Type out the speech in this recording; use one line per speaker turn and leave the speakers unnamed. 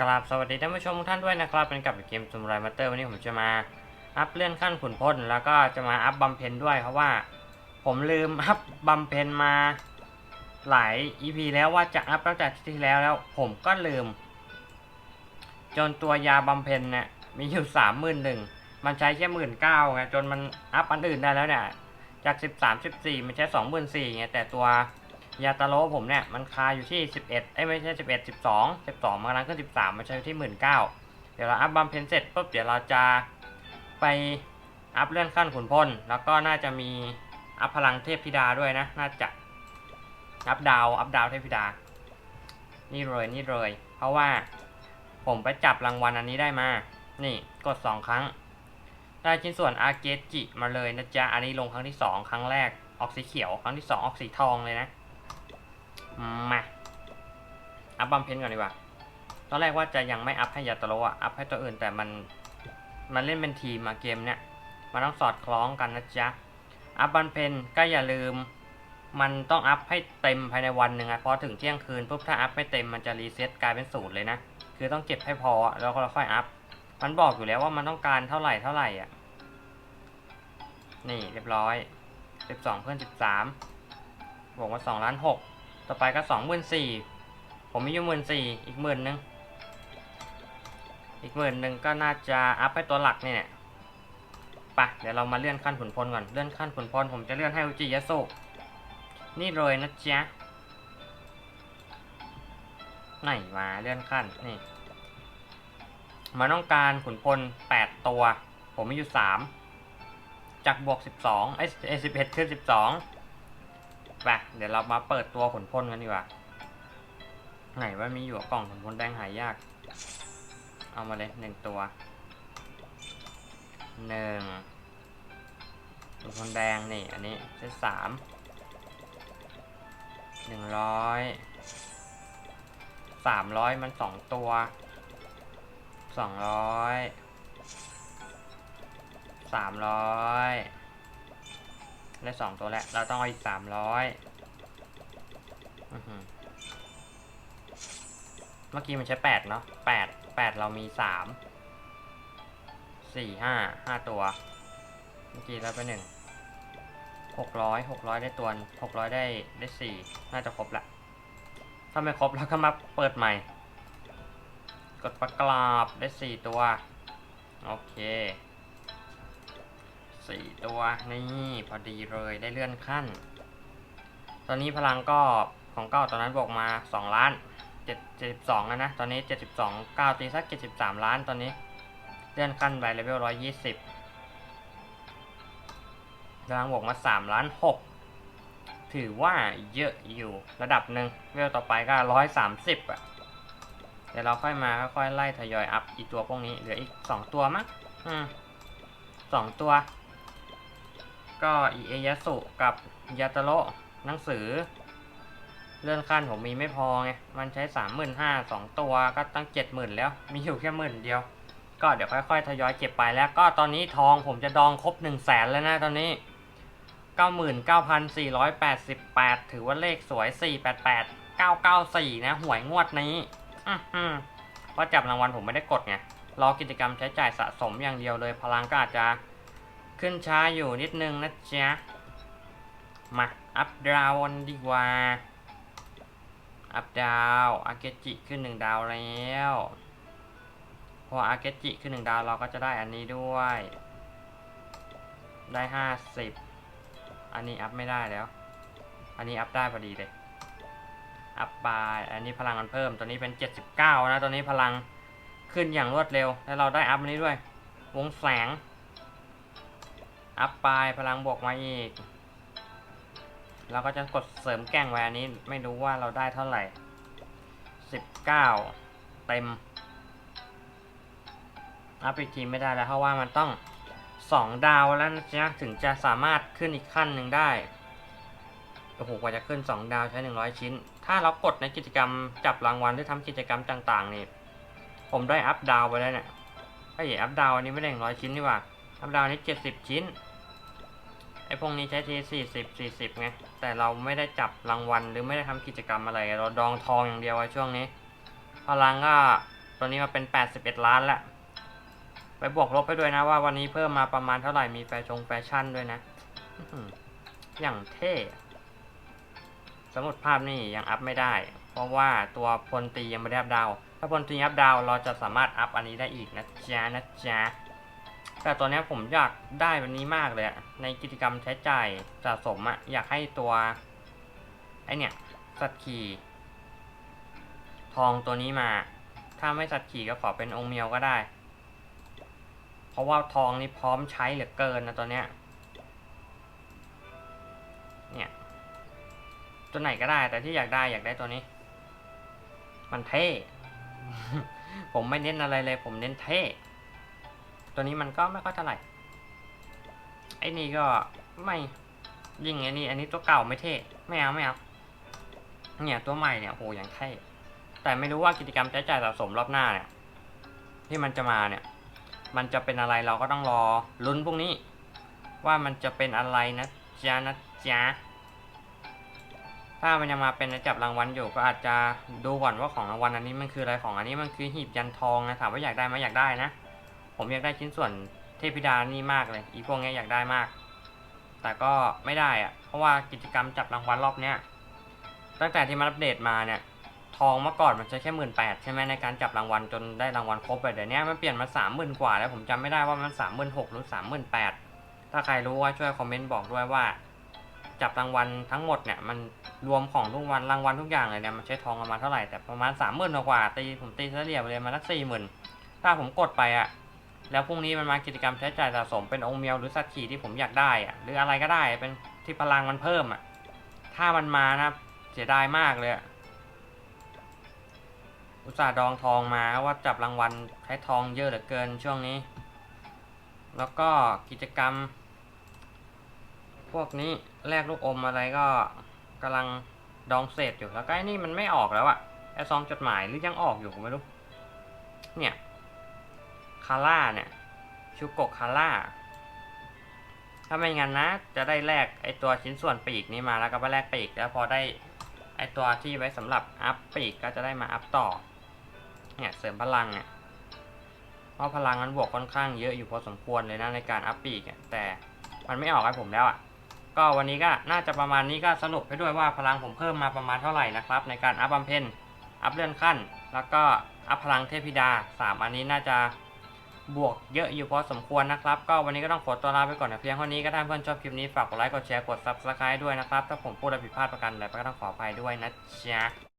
กราบสวัสดีท่านผู้ชมทุกท่านด้วยนะครับ เป็นกับเกมซูมไรมาเตอร์วันนี้ผมจะมาอัพเลื่อนขั้นขุนพลแล้วก็จะมาอัพบำเพ็ญด้วยเพราะว่าผมลืมอัพบำเพ็ญมาหลาย EP แล้วว่าจะอัพตั้งแต่ที่แล้วแล้วผมก็ลืม จนตัวยาบำเพ็ญเนี่ยมีอยู่สามหมื่นหนึ่งมันใช้แค่หมื่นเก้าไงจนมันอัพอันอื่นได้แล้วเนี่ยจากสิบสามสิบสี่มันใช้สองหมื่นสี่ไงแต่ตัว ยาตาโลผมเนี่ยมันคาอยู่ที่สิบเอ็ดเอ้ยไม่ใช่สิบเอ็ดสิบสองสิบสองมันกำลังขึ้นสิบสามมันใช้อยู่ที่หมื่นเก้าเดี๋ยวเราอัพบำเพ็ญเสร็จปุ๊บเดี๋ยวเราจะไปอัพเลื่อนขั้นขุนพล แล้วก็น่าจะมีอัพพลังเทพธิดาด้วยนะ น่าจะอัพดาวอัพดาวเทพธิดา นี่เลยนี่เลย เพราะว่าผมไปจับรางวัลอันนี้ได้มา นี่กดสองครั้ง ได้ชิ้นส่วนอาเกจิมาเลยนะจ๊ะ อันนี้ลงครั้งที่สองครั้งแรกออกสีเขียว ครั้งที่สองออกสีทองเลยนะ มาอัพบำเพ็ญก่อนดีกว่า ตอนแรกว่าจะยังไม่อัพให้ยาตโรอะ อัพให้ตัวอื่นแต่มัน มันเล่นเป็นทีมมาเกมเนี้ย มันต้องสอดคล้องกันนะจ๊ะ อัพบำเพ็ญก็อย่าลืม มันต้องอัพให้เต็มภายในวันหนึ่งอะพอถึงเที่ยงคืนปุ๊บถ้าอัพไม่เต็มมันจะรีเซ็ตกลายเป็นศูนย์เลยนะ คือต้องเก็บให้พอแล้วก็ค่อยอัพ มันบอกอยู่แล้วว่ามันต้องการเท่าไหร่เท่าไหร่อะ นี่เรียบร้อย 12เพื่อน13บวกมา2ล้าน6 ต่อไปก็2 4 0 0 0ผมมีอยู่หมื่นสี่อีกหมื่นหนึ่งอีกหมื่นหนึ่งก็น่าจะอัพไปตัวหลักเนี่ยไปะเดี๋ยวเรามาเลื่อนขั้นขุนพลก่อน เลื่อนขั้นขุนพลผมจะเลื่อนให้อุจิยะสุนี่เลยนะจ๊ะไหนมาเลื่อนขั้นนี่มันต้องการขุนพล 8 ตัว ผมมีอยู่ 3 จากบวก 12ไอ้ไอ้11ขึ้น12 ไปเดี๋ยวเรามาเปิดตัวขนพลกันดีกว่า ไหนว่ามีอยู่กล่องขนพลแดงหายาก เอามาเลยหนึ่งตัวหนึ่งขนพลแดงนี่ อันนี้ใช้สามหนึ่งร้อยสามร้อยมันสองตัวสองร้อยสามร้อย ได้สองตัวแล้ว เราต้องเอาอีกสามร้อยเมื่อกี้มันใช้แปดเนาะแปดแปดเรามีสามสี่ห้าห้าตัว เมื่อกี้เราไปหนึ่งหกร้อยหกร้อยได้ตัวหกร้อยได้ได้สี่น่าจะครบละถ้าไม่ครบเราก็มาเปิดใหม่ กดประกราบได้สี่ตัว โอเค สี่ตัวนี่พอดีเลยได้เลื่อนขั้น ตอนนี้พลังก็ของเก้าตอนนั้นบวกมาสองล้านเจ็ดเจ็ดสิบสองนะ ตอนนี้เจ็ดสิบสองเก้าตีสักเจ็ดสิบสามล้านตอนนี้เลื่อนขั้นไปเลเวลร้อยยี่สิบพลังบวกมาสามล้านหกถือว่าเยอะอยู่ระดับหนึ่งเวลต่อไปก็ร้อยสามสิบอะเดี๋ยวเราค่อยมาค่อยไล่ทยอยอัพอีกตัวพวกนี้เหลืออีกสองตัวมั้งอืมสองตัว ก็อีเอยาสุกับยาตโรหนังสือ เลื่อนขั้นผมมีไม่พอไง มันใช้สามหมื่นห้าสองตัวก็ตั้งเจ็ดหมื่นแล้ว มีอยู่แค่หมื่นเดียว ก็เดี๋ยวค่อยๆทยอยเก็บไปแล้วก็ตอนนี้ทองผมจะดองครบหนึ่งแสนแล้วนะตอนนี้เก้าหมื่นเก้าพันสี่ร้อยแปดสิบแปดถือว่าเลขสวยสี่แปดแปดเก้าเก้าสี่นะหวยงวดนี้อือเพราะจับรางวัลผมไม่ได้กดไงรอกิจกรรมใช้จ่ายสะสมอย่างเดียวเลยพลังก็อาจจะ ขึ้นช้าอยู่นิดนึงนะจ๊ะ มา อัพดาวน์ดีกว่า อัพดาวอาเกจิขึ้นหนึ่งดาวแล้ว พออาเกจิขึ้นหนึ่งดาวเราก็จะได้อันนี้ด้วย ได้ห้าสิบอันนี้อัพไม่ได้แล้ว อันนี้อัพได้พอดีเลย อัพบายอันนี้พลังมันเพิ่ม ตัวนี้เป็น 79 นะ ตัวนี้พลังขึ้นอย่างรวดเร็ว แล้วเราได้อัพอันนี้ด้วย วงแสง อัพบายพลังบวกมาอีก เราก็จะกดเสริมแก้งไว้อันนี้ไม่รู้ว่าเราได้เท่าไหร่ 19 เต็ม อัพอีกทีไม่ได้แล้วเพราะว่ามันต้อง 2 ดาวแล้วนะจ๊ะถึงจะสามารถขึ้นอีกขั้นหนึ่งได้โอ้โหกว่าจะขึ้น 2 ดาวใช้ 100 ชิ้น ถ้าเรากดในกิจกรรมจับรางวัลหรือทำกิจกรรมต่างๆนี่ผมได้อัพดาวไปแล้วเนี่ยไอ้ยอัพดาวอันนี้ไม่ได้100 ชิ้นนี่ว่าอัพดาวนี้ 70 ชิ้น ไอ้พวกนี้ใช้ที40 40ไง แต่เราไม่ได้จับรางวัลหรือไม่ได้ทำกิจกรรมอะไร เราดองทองอย่างเดียวไว้ช่วงนี้ พลังก็ตัวนี้มาเป็น81ล้านละ ไปบวกลบไปด้วยนะว่าวันนี้เพิ่มมาประมาณเท่าไหร่ มีแฟชงแฟชั่นด้วยนะ อย่างเท่ สมุดภาพนี่ยังอัพไม่ได้ เพราะว่าตัวพลตียังไม่ได้อัพดาว ถ้าพลตีอัพดาวเราจะสามารถอัพอันนี้ได้อีกนะจ๊ะนะจ๊ะ แต่ตัวนี้ผมอยากได้วันนี้มากเลยในกิจกรรมใช้จ่ายสะสมอะอยากให้ตัวไอเนี่ยสัตว์ขี่ทองตัวนี้มา ถ้าไม่สัตว์ขี่ก็ขอเป็นองค์เมียวก็ได้ เพราะว่าทองนี่พร้อมใช้เหลือเกินนะตัวเนี้ยเนี่ยตัวไหนก็ได้ แต่ที่อยากได้อยากได้ตัวนี้ มันเท่ ผมไม่เน้นอะไรเลย ผมเน้นเท่ ตัวนี้มันก็ไม่ค่อยเท่าไหร่ ไอ้นี่ก็ไม่ยิ่งไอ้นี่ อันนี้ตัวเก่าไม่เท่ ไม่เอาไม่เอา เนี่ยตัวใหม่เนี่ยโหอย่างเท่แต่ไม่รู้ว่ากิจกรรมใช้จ่ายสะสมรอบหน้าเนี่ย ที่มันจะมาเนี่ย มันจะเป็นอะไรเราก็ต้องรอลุ้นพรุ่งนี้ ว่ามันจะเป็นอะไรนะจ๊ะนะจ๊ะถ้ามันยังมาเป็นจับรางวัลอยู่ก็อาจจะดูก่อนว่าของรางวัลอันนี้มันคืออะไรของอันนี้มันคือหีบยันทองนะถามว่าอยากได้ไหมอยากได้นะ ผมอยากได้ชิ้นส่วนเทพธิดานี่มากเลย อีพวกนี้อยากได้มาก แต่ก็ไม่ได้อะเพราะว่ากิจกรรมจับรางวัลรอบเนี้ยตั้งแต่ที่มันอัปเดตมาเนี่ย ทองเมื่อก่อนมันใช้แค่หมื่นแปดใช่ไหมในการจับรางวัลจนได้รางวัลครบแต่เดี๋ยวนี้มันเปลี่ยนมาสามหมื่นกว่าแล้วผมจำไม่ได้ว่ามันสามหมื่นหกหรือสามหมื่นแปดถ้าใครรู้ว่าช่วยคอมเมนต์บอกด้วยว่า จับรางวัลทั้งหมดเนี่ยมันรวมของทุกวันรางวัลทุกอย่างเลยเนี่ยมันใช้ทองประมาณเท่าไหร่แต่ประมาณสามหมื่นกว่าตีผมตีเฉลี่ยไปเลยมาสักสี่หมื่นถ้าผมกดไปอะ แล้วพรุ่งนี้มันมากิจกรรมใช้จ่ายสะสมเป็นองค์เมียวหรือสัตว์ขี่ที่ผมอยากได้อะหรืออะไรก็ได้เป็นที่พลังมันเพิ่มอะถ้ามันมานะเสียดายมากเลยอุตส่าห์ดองทองมาว่าจับรางวัลใช้ทองเยอะเหลือเกินช่วงนี้ แล้วก็กิจกรรม พวกนี้แลกลูกอมอะไรก็กำลังดองเศษอยู่แล้วก็ไอ้นี่มันไม่ออกแล้วอะไอซองจดหมายหรือยังออกอยู่ผมไม่รู้เนี่ย คาร่าเนี่ยชูโกะคาร่าถ้าไม่งั้นนะ จะได้แลกไอตัวชิ้นส่วนปีกนี้มาแล้วก็ไปแลกปีกแล้วพอได้ไอตัวที่ไว้สำหรับอัพปีกก็จะได้มาอัพต่อเนี่ยเสริมพลังเนี่ยเพราะพลังมันบวกค่อนข้างเยอะอยู่พอสมควรเลยนะในการอัพปีกแต่มันไม่ออกให้ผมแล้วอะก็วันนี้ก็น่าจะประมาณนี้ก็สรุปไปด้วยว่าพลังผมเพิ่มมาประมาณเท่าไหร่นะครับ ในการอัพบำเพ็ญอัพเลื่อนขั้น แล้วก็อัพพลังเทพธิดา 3 อันนี้น่าจะ บวกเยอะอยู่พอสมควรนะครับ ก็วันนี้ก็ต้องขอตัวลาไปก่อนนะเพียงเท่านี้ก็ถ้าเพื่อนชอบคลิปนี้ฝากกดไลค์กดแชร์กด subscribe ด้วยนะครับ ถ้าผมพูดอะไรผิดพลาดประกันอะไรก็ต้องขออภัยด้วยนะจ๊ะ